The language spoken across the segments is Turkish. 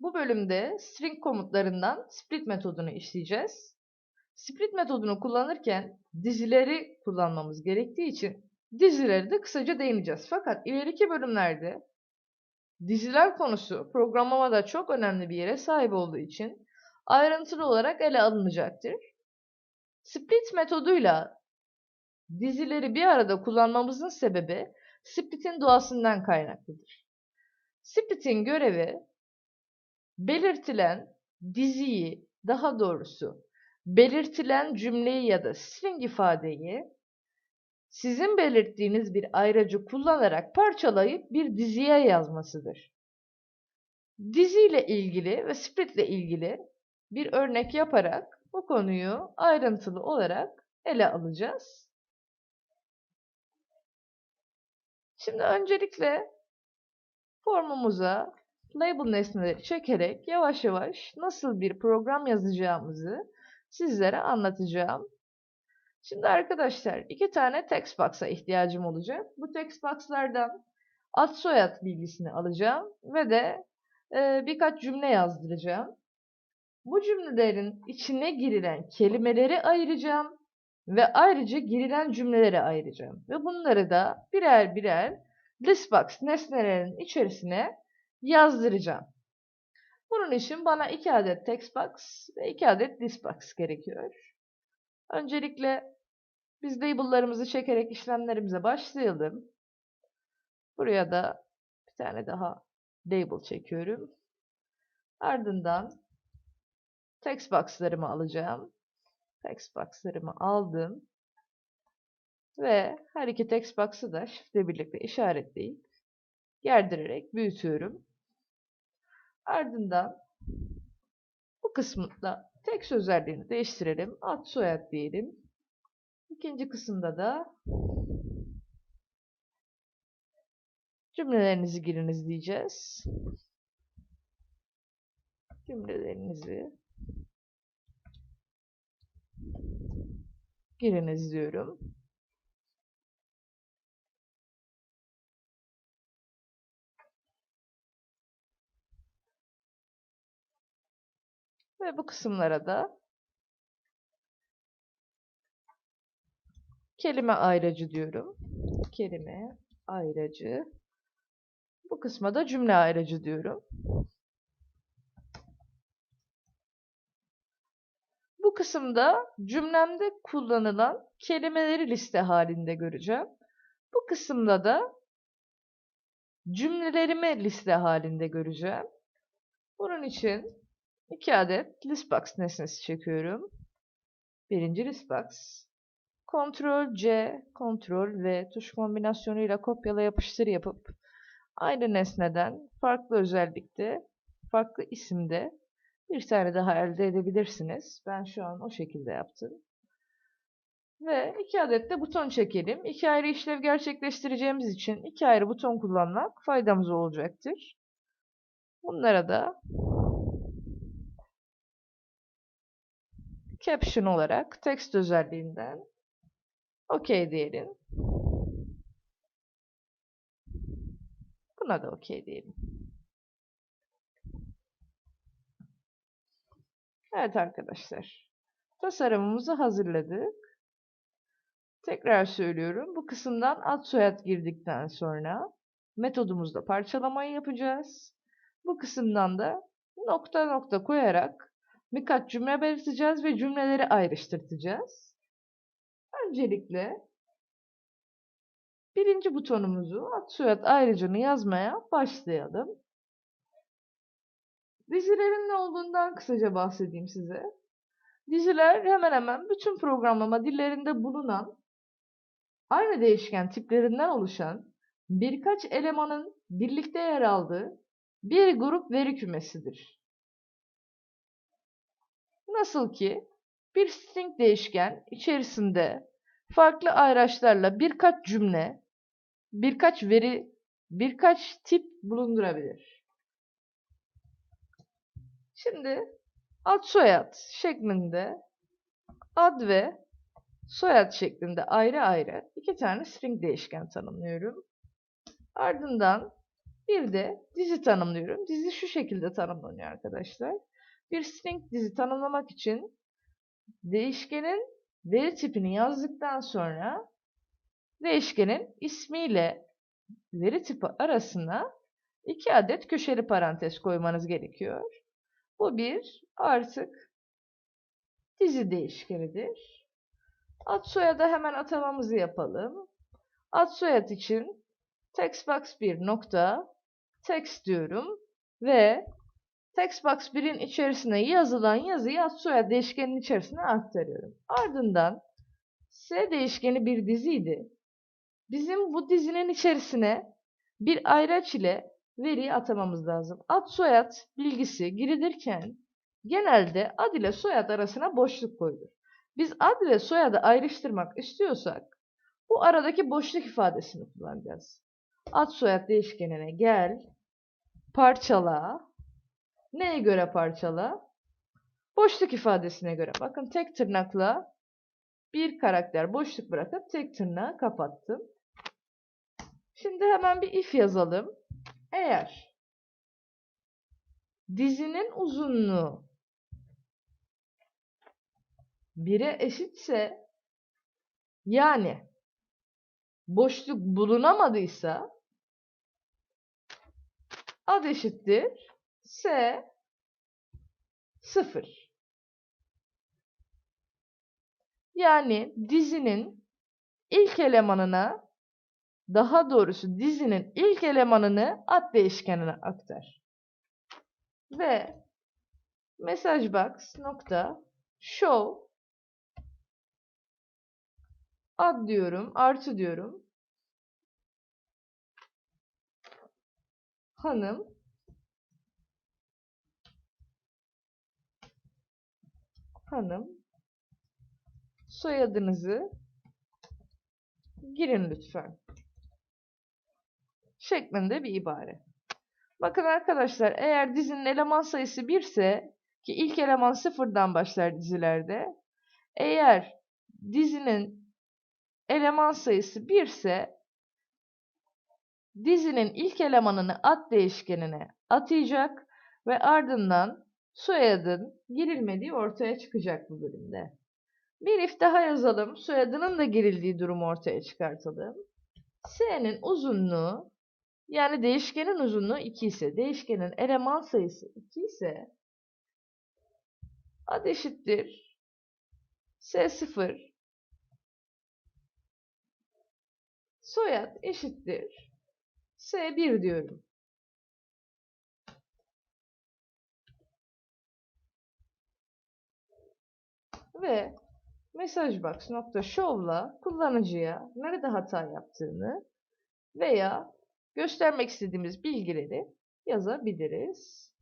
Bu bölümde string komutlarından split metodunu işleyeceğiz. Split metodunu kullanırken dizileri kullanmamız gerektiği için dizileri de kısaca değineceğiz. Fakat ileriki bölümlerde diziler konusu programlamada çok önemli bir yere sahip olduğu için ayrıntılı olarak ele alınacaktır. Split metoduyla dizileri bir arada kullanmamızın sebebi split'in doğasından kaynaklıdır. Split'in görevi belirtilen diziyi, daha doğrusu belirtilen cümleyi ya da string ifadeyi sizin belirttiğiniz bir ayracı kullanarak parçalayıp bir diziye yazmasıdır. Diziyle ilgili ve splitle ilgili bir örnek yaparak bu konuyu ayrıntılı olarak ele alacağız. Şimdi öncelikle formumuza label nesneleri çekerek yavaş yavaş nasıl bir program yazacağımızı sizlere anlatacağım. Şimdi arkadaşlar iki tane text box'a ihtiyacım olacak. Bu text box'lardan ad soyad bilgisini alacağım ve de e, birkaç cümle yazdıracağım. Bu cümlelerin içine girilen kelimeleri ayıracağım ve ayrıca girilen cümleleri ayıracağım. Ve bunları da birer birer listbox nesnelerin içerisine yazdıracağım. Bunun için bana 2 adet textbox ve 2 adet listbox gerekiyor. Öncelikle biz label'larımızı çekerek işlemlerimize başlayalım. Buraya da bir tane daha label çekiyorum. Ardından text box'larımı alacağım. Text box'larımı aldım. Ve her iki text box'ı da shift ile birlikte işaretleyip gerdirerek büyütüyorum. Ardından bu kısmında text özelliğini değiştirelim. Ad soyad diyelim. İkinci kısımda da cümlelerinizi giriniz diyeceğiz. Cümlelerinizi giriniz diyorum. Ve bu kısımlara da kelime ayracı diyorum. Kelime ayracı. Bu kısma da cümle ayracı diyorum. Bu kısımda cümlemde kullanılan kelimeleri liste halinde göreceğim. Bu kısımda da cümlelerimi liste halinde göreceğim. Bunun için 2 adet listbox nesnesi çekiyorum. Birinci listbox. Ctrl C, Ctrl V tuş kombinasyonuyla kopyala yapıştır yapıp aynı nesneden farklı özellikte, farklı isimde bir tane daha elde edebilirsiniz. Ben şu an o şekilde yaptım. Ve iki adet de buton çekelim. İki ayrı işlev gerçekleştireceğimiz için iki ayrı buton kullanmak faydamız olacaktır. Bunlara da caption olarak text özelliğinden OK diyelim. Buna da OK diyelim. Evet arkadaşlar. Tasarımımızı hazırladık. Tekrar söylüyorum. Bu kısımdan ad soyad girdikten sonra metodumuzda parçalamayı yapacağız. Bu kısımdan da nokta nokta koyarak birkaç cümle belirteceğiz ve cümleleri ayrıştırtacağız. Öncelikle birinci butonumuzu ad soyad ayrıcını yazmaya başlayalım. Dizilerin ne olduğundan kısaca bahsedeyim size. Diziler hemen hemen bütün programlama dillerinde bulunan aynı değişken tiplerinden oluşan birkaç elemanın birlikte yer aldığı bir grup veri kümesidir. Nasıl ki bir string değişken içerisinde farklı ayraçlarla birkaç cümle, birkaç veri, birkaç tip bulundurabilir. Şimdi ad soyad şeklinde ad ve soyad şeklinde ayrı ayrı iki tane string değişken tanımlıyorum. Ardından Bir de dizi tanımlıyorum. Dizi şu şekilde tanımlanıyor arkadaşlar. Bir string dizi tanımlamak için değişkenin veri tipini yazdıktan sonra değişkenin ismiyle veri tipi arasına iki adet köşeli parantez koymanız gerekiyor. Bu bir artık dizi değişkenidir. Ad soyada hemen atamamızı yapalım. Ad soyad için textbox 1 nokta text diyorum ve textbox 1'in içerisine yazılan yazıyı ad soyad değişkenin içerisine aktarıyorum. Ardından S değişkeni bir diziydi. Bizim bu dizinin içerisine bir ayraç ile veriyi atamamız lazım. Ad soyad bilgisi girilirken genelde ad ile soyad arasına boşluk koyulur. Biz ad ile soyadı ayrıştırmak istiyorsak bu aradaki boşluk ifadesini kullanacağız. Ad soyad değişkenine gel, parçala. Neye göre parçala? Boşluk ifadesine göre. Bakın tek tırnakla bir karakter boşluk bırakıp tek tırnağı kapattım. Şimdi hemen bir if yazalım. Eğer dizinin uzunluğu 1'e eşitse yani boşluk bulunamadıysa ad eşittir s 0. Yani dizinin ilk elemanına daha doğrusu dizinin ilk elemanını ad değişkenine aktar. Ve message box nokta show ad diyorum, artı diyorum. Hanım hanım soyadınızı girin lütfen. Şeklinde bir ibare. Bakın arkadaşlar eğer dizinin eleman sayısı 1 ise ki ilk eleman sıfırdan başlar dizilerde. Eğer dizinin eleman sayısı 1 ise dizinin ilk elemanını at değişkenine atayacak ve ardından soyadın girilmediği ortaya çıkacak bu bölümde. Bir if daha yazalım. Soyadının da girildiği durumu ortaya çıkartalım. S'nin uzunluğu yani değişkenin uzunluğu 2 ise, değişkenin eleman sayısı 2 ise ad eşittir S0 soyad eşittir S1 diyorum. Ve messagebox.show'la kullanıcıya nerede hata yaptığını veya göstermek istediğimiz bilgileri yazabiliriz.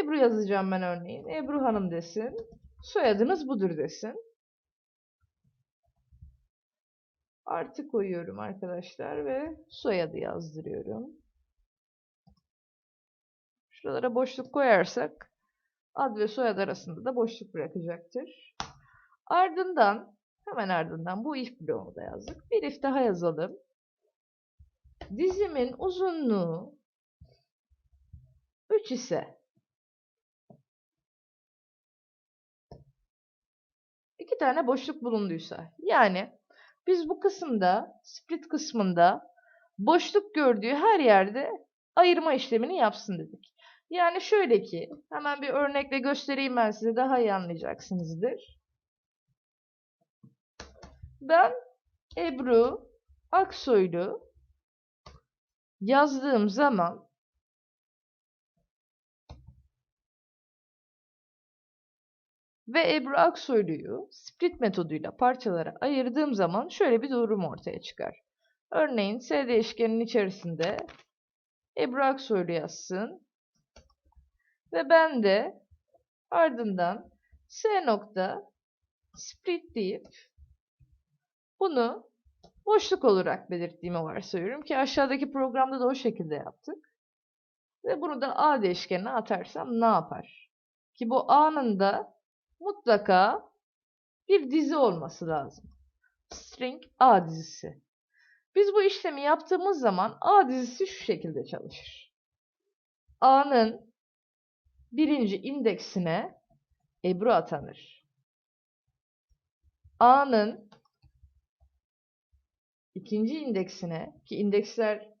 Ebru yazacağım ben örneğin. Ebru Hanım desin. Soyadınız budur desin. Artı koyuyorum arkadaşlar ve soyadı yazdırıyorum. Şuralara boşluk koyarsak ad ve soyad arasında da boşluk bırakacaktır. Ardından hemen ardından bu if bloğunu da yazdık. Bir if daha yazalım. Dizimin uzunluğu 3 ise iki tane boşluk bulunduysa yani biz bu kısımda split kısmında boşluk gördüğü her yerde ayırma işlemini yapsın dedik. Yani şöyle ki hemen bir örnekle göstereyim ben size daha iyi anlayacaksınızdır. Ben Ebru Aksoylu yazdığım zaman ve Ebru Aksoylu'yu split metoduyla parçalara ayırdığım zaman şöyle bir durum ortaya çıkar. Örneğin S değişkenin içerisinde Ebru Aksoylu yazsın ve ben de ardından S nokta split deyip bunu boşluk olarak belirttiğimi varsayıyorum ki aşağıdaki programda da o şekilde yaptık. Ve bunu da A değişkenine atarsam ne yapar? Ki bu A'nın da mutlaka bir dizi olması lazım. String A dizisi. Biz bu işlemi yaptığımız zaman A dizisi şu şekilde çalışır. A'nın birinci indeksine Ebru atanır. A'nın ikinci indeksine ki indeksler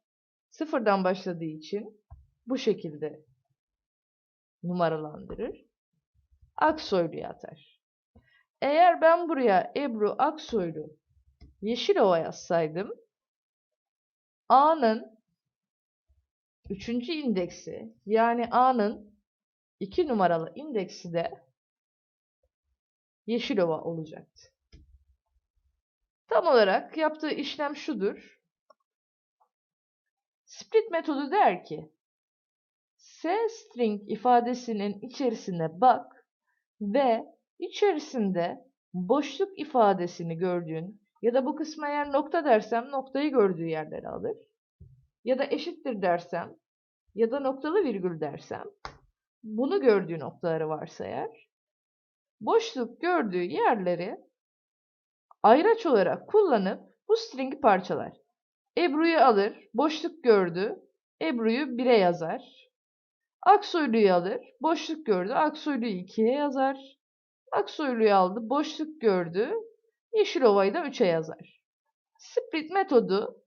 sıfırdan başladığı için bu şekilde numaralandırır. Aksoylu'ya atar. Eğer ben buraya Ebru Aksoylu Yeşilova yazsaydım A'nın üçüncü indeksi yani A'nın iki numaralı indeksi de Yeşilova olacaktı. Tam olarak yaptığı işlem şudur. Split metodu der ki S string ifadesinin içerisine bak ve içerisinde boşluk ifadesini gördüğün ya da bu kısma eğer nokta dersem noktayı gördüğü yerleri alır. Ya da eşittir dersem ya da noktalı virgül dersem bunu gördüğü noktaları varsa eğer boşluk gördüğü yerleri ayraç olarak kullanıp bu stringi parçalar. Ebru'yu alır, boşluk gördü, Ebru'yu 1'e yazar. Aksoylu'yu alır, boşluk gördü, Aksoylu'yu 2'ye yazar. Aksoylu'yu aldı, boşluk gördü, Yeşilova'yı da 3'e yazar. Split metodu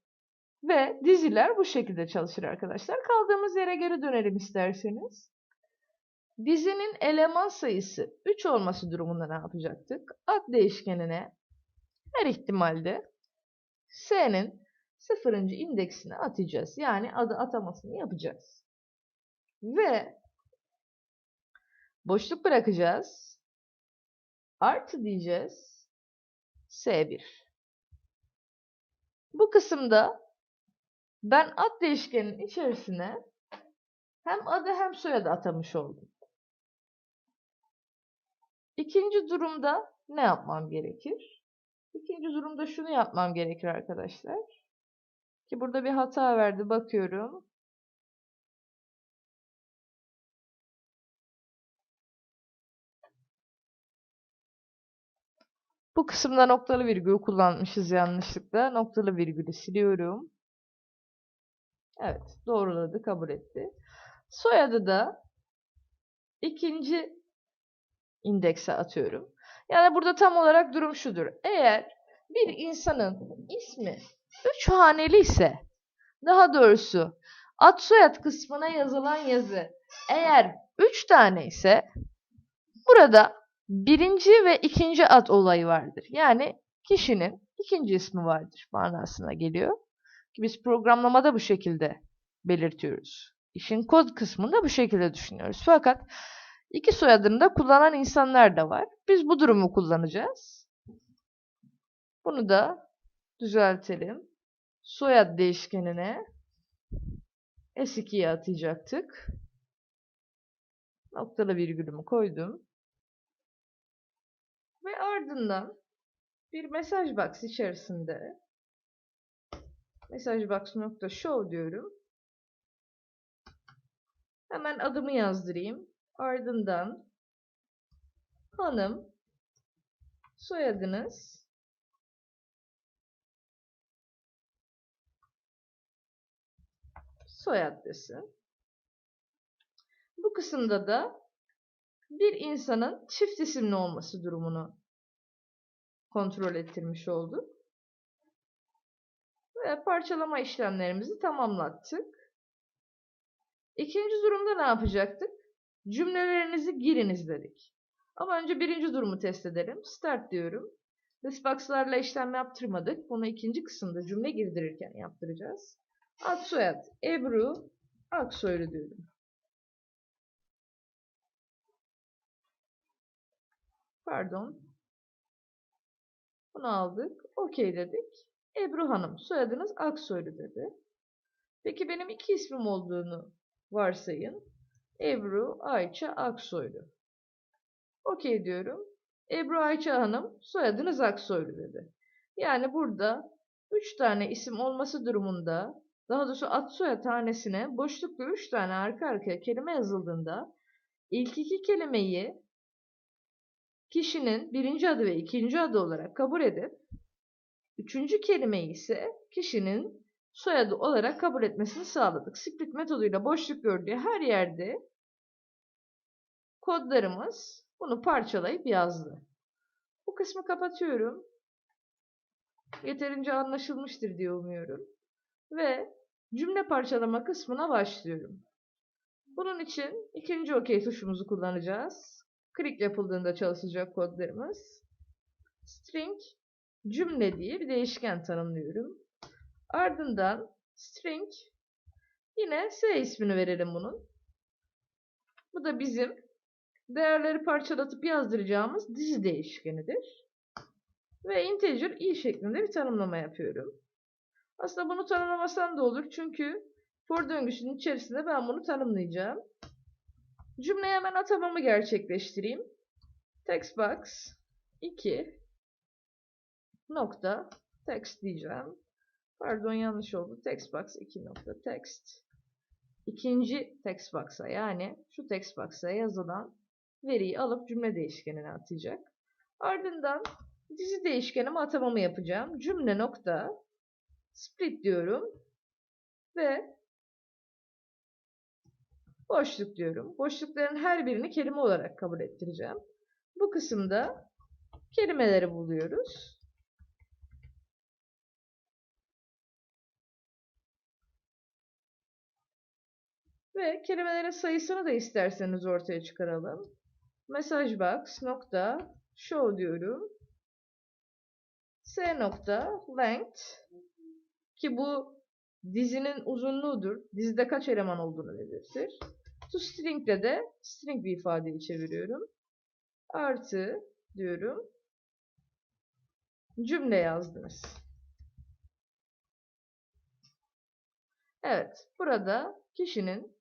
ve diziler bu şekilde çalışır arkadaşlar. Kaldığımız yere geri dönelim isterseniz. Dizinin eleman sayısı 3 olması durumunda ne yapacaktık? Ad değişkenine her ihtimalde S'nin sıfırıncı indeksini atacağız. Yani adı atamasını yapacağız. Ve boşluk bırakacağız. Artı diyeceğiz. S1. Bu kısımda ben ad değişkeninin içerisine hem adı hem soyadı atamış oldum. İkinci durumda ne yapmam gerekir? İkinci durumda şunu yapmam gerekir arkadaşlar. Ki burada bir hata verdi bakıyorum. Bu kısımda noktalı virgül kullanmışız yanlışlıkla. Noktalı virgülü siliyorum. Evet, doğruladı, kabul etti. Soyadı da ikinci indekse atıyorum. Yani burada tam olarak durum şudur. Eğer bir insanın ismi üç haneli ise, daha doğrusu ad soyad kısmına yazılan yazı eğer üç tane ise burada birinci ve ikinci ad olayı vardır. Yani kişinin ikinci ismi vardır manasına geliyor. Biz programlamada bu şekilde belirtiyoruz. İşin kod kısmında bu şekilde düşünüyoruz. Fakat iki soyadını da kullanan insanlar da var. Biz bu durumu kullanacağız. Bunu da düzeltelim. Soyad değişkenine S2'ye atayacaktık. Noktalı virgülümü koydum. Ve ardından bir mesaj box içerisinde mesaj box nokta show diyorum. Hemen adımı yazdırayım. Ardından hanım soyadınız soyad desin. Bu kısımda da bir insanın çift isimli olması durumunu kontrol ettirmiş olduk. Ve parçalama işlemlerimizi tamamlattık. İkinci durumda ne yapacaktık? Cümlelerinizi giriniz dedik. Ama önce birinci durumu test edelim. Start diyorum. Listbox'larla işlem yaptırmadık. Bunu ikinci kısımda cümle girdirirken yaptıracağız. Ad soyad Ebru Aksoylu diyorum. Pardon. Bunu aldık. Okey dedik. Ebru Hanım. Soyadınız Aksoylu dedi. Peki benim iki ismim olduğunu varsayın. Ebru Ayça Aksoylu. Okey diyorum. Ebru Ayça Hanım soyadınız Aksoylu dedi. Yani burada 3 tane isim olması durumunda daha doğrusu ad soyad tanesine boşlukla 3 tane arka arkaya kelime yazıldığında ilk iki kelimeyi kişinin birinci adı ve ikinci adı olarak kabul edip Üçüncü kelimeyi ise kişinin soyadı olarak kabul etmesini sağladık. Split metoduyla boşluk gördüğü her yerde kodlarımız bunu parçalayıp yazdı. Bu kısmı kapatıyorum. Yeterince anlaşılmıştır diye umuyorum. Ve cümle parçalama kısmına başlıyorum. Bunun için ikinci OK tuşumuzu kullanacağız. Klik yapıldığında çalışacak kodlarımız. String cümle diye bir değişken tanımlıyorum. Ardından string yine S ismini verelim bunun. Bu da bizim değerleri parçalatıp yazdıracağımız dizi değişkenidir. Ve integer i şeklinde bir tanımlama yapıyorum. Aslında bunu tanımlamasam da olur çünkü for döngüsünün içerisinde ben bunu tanımlayacağım. Cümleye hemen atamamı gerçekleştireyim. Textbox 2 nokta text diyeceğim. Pardon yanlış oldu. Textbox 2 nokta text. İkinci textbox'a yani şu textbox'a yazılan veriyi alıp cümle değişkenine atacak. Ardından dizi değişkenime atamamı yapacağım. Cümle nokta split diyorum ve boşluk diyorum. Boşlukların her birini kelime olarak kabul ettireceğim. Bu kısımda kelimeleri buluyoruz. Ve kelimelerin sayısını da isterseniz ortaya çıkaralım. Box nokta show diyorum. S nokta length ki bu dizinin uzunluğudur. Dizide kaç eleman olduğunu belirtir. To string ile de string bir ifadeyi çeviriyorum. Artı diyorum. Cümle yazdınız. Evet. Burada kişinin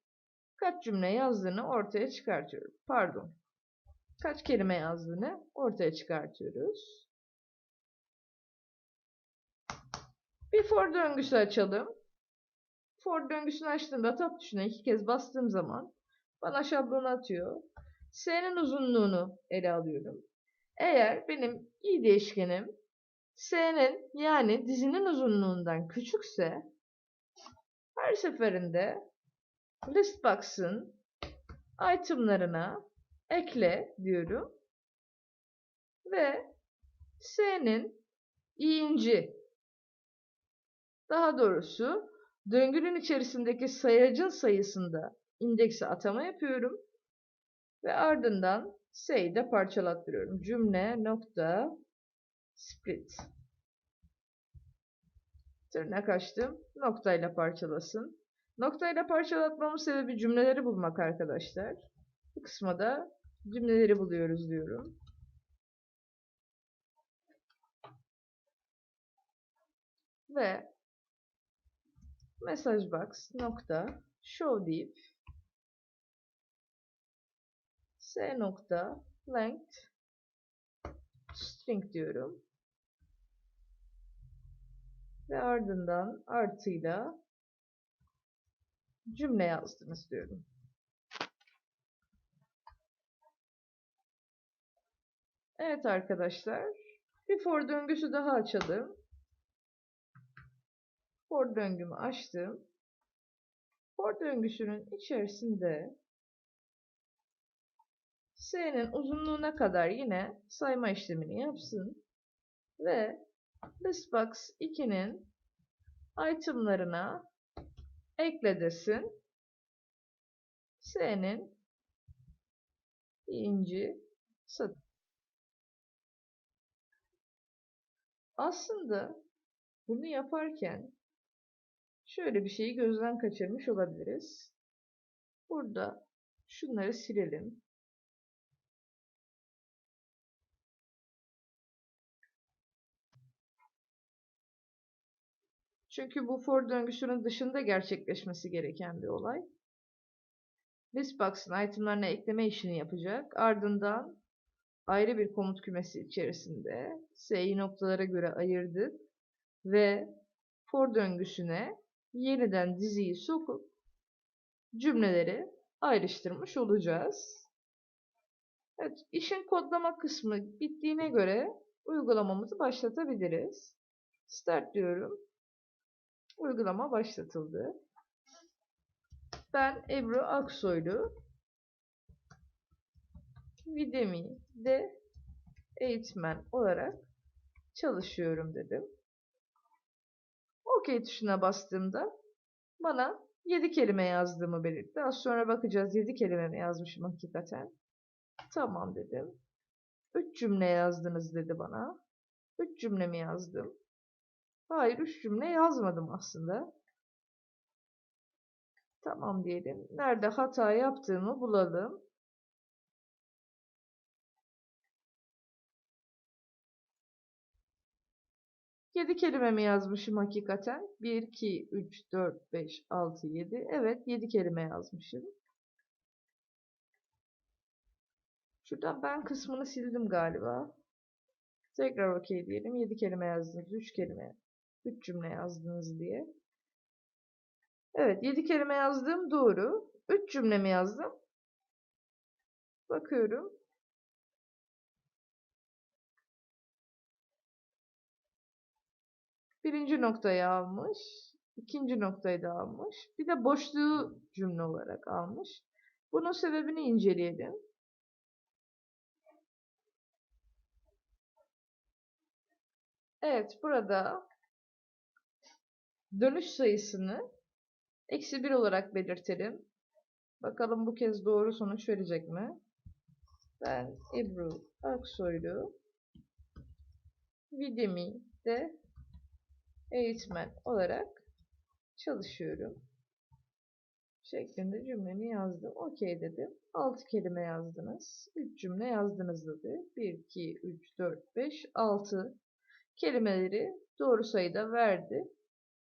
kaç cümle yazdığını ortaya çıkartıyorum. Pardon. Kaç kelime yazdığını ortaya çıkartıyoruz. Bir for döngüsü açalım. For döngüsünü açtığımda tab tuşuna iki kez bastığım zaman bana şablonu atıyor. S'nin uzunluğunu ele alıyorum. Eğer benim i değişkenim S'nin yani dizinin uzunluğundan küçükse her seferinde listbox'ın itemlarına ekle diyorum. Ve S'nin i'inci daha doğrusu döngünün içerisindeki sayacın sayısında indeksi atama yapıyorum. Ve ardından S'yi de parçalattırıyorum. Cümle nokta split. Tırnak açtım. Noktayla parçalasın. Noktayla parçalatmamın sebebi cümleleri bulmak arkadaşlar. Bu kısma da cümleleri buluyoruz diyorum. Ve message box nokta show deyip s nokta length string diyorum. Ve ardından artıyla cümle yazdınız diyorum. Evet arkadaşlar. Bir for döngüsü daha açalım. For döngümü açtım. For döngüsünün içerisinde S'nin uzunluğuna kadar yine sayma işlemini yapsın. Ve listbox 2'nin itemlarına ekle desin. S'nin birinci. Aslında bunu yaparken şöyle bir şeyi gözden kaçırmış olabiliriz. Burada şunları silelim. Çünkü bu for döngüsünün dışında gerçekleşmesi gereken bir olay. Listbox'ın itemlarına ekleme işini yapacak. Ardından ayrı bir komut kümesi içerisinde S'yi noktalara göre ayırdık ve for döngüsüne yeniden diziyi sokup cümleleri ayrıştırmış olacağız. Evet, işin kodlama kısmı bittiğine göre uygulamamızı başlatabiliriz. Start diyorum. Uygulama başlatıldı. Ben Ebru Aksoylu. Udemy'de eğitmen olarak çalışıyorum dedim. OK tuşuna bastığımda bana 7 kelime yazdığımı belirtti. Az sonra bakacağız 7 kelime mi yazmışım hakikaten. Tamam dedim. 3 cümle yazdınız dedi bana. 3 cümle mi yazdım? Hayır 3 cümle yazmadım aslında. Tamam diyelim. Nerede hata yaptığımı bulalım. Yedi kelime mi yazmışım hakikaten? 1, 2, 3, 4, 5, 6, 7. Evet 7 kelime yazmışım. Şuradan ben kısmını sildim galiba. Tekrar OK diyelim. 7 kelime yazdınız. 3 kelime. 3 cümle yazdınız diye. Evet 7 kelime yazdım. Doğru. 3 cümle mi yazdım? Bakıyorum. Birinci noktayı almış. ikinci noktayı da almış. Bir de boşluğu cümle olarak almış. Bunun sebebini inceleyelim. Evet burada dönüş sayısını eksi 1 olarak belirtelim. Bakalım bu kez doğru sonuç verecek mi? Ben Ebru Aksoylu Videmi'de eğitmen olarak çalışıyorum. Şeklinde cümlemi yazdım. OK dedim. 6 kelime yazdınız. 3 cümle yazdınız dedi. 1, 2, 3, 4, 5, 6 kelimeleri doğru sayıda verdi.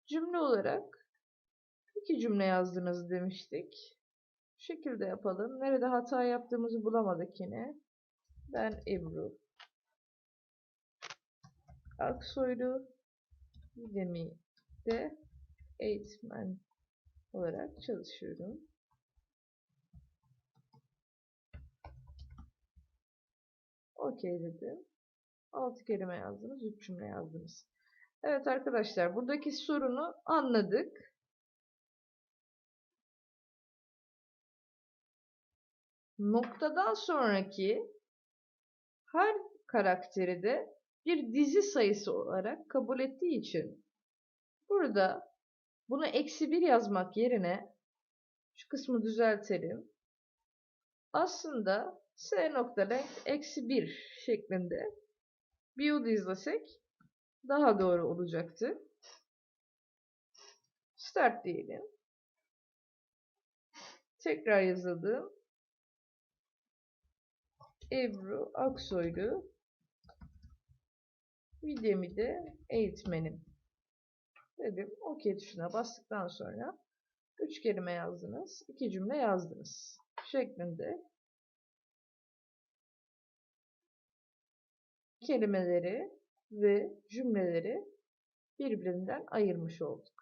Cümle olarak iki cümle yazdınız demiştik. Bu şekilde yapalım. Nerede hata yaptığımızı bulamadık yine. Ben Ebru Aksoylu Udemy'de eğitmen olarak çalışıyorum. OK dedim. 6 kelime yazdınız, 3 cümle yazdınız. Evet arkadaşlar buradaki sorunu anladık. Noktadan sonraki her karakteri de bir dizi sayısı olarak kabul ettiği için burada bunu eksi 1 yazmak yerine şu kısmı düzeltelim. Aslında s nokta eksi 1 şeklinde build izlesek daha doğru olacaktı. Start diyelim. Tekrar yazıldım. Ebru Aksoylu Videomu de eğitmenim dedim. OK tuşuna bastıktan sonra 3 kelime yazdınız. 2 cümle yazdınız. Şeklinde kelimeleri ve cümleleri birbirinden ayırmış olduk.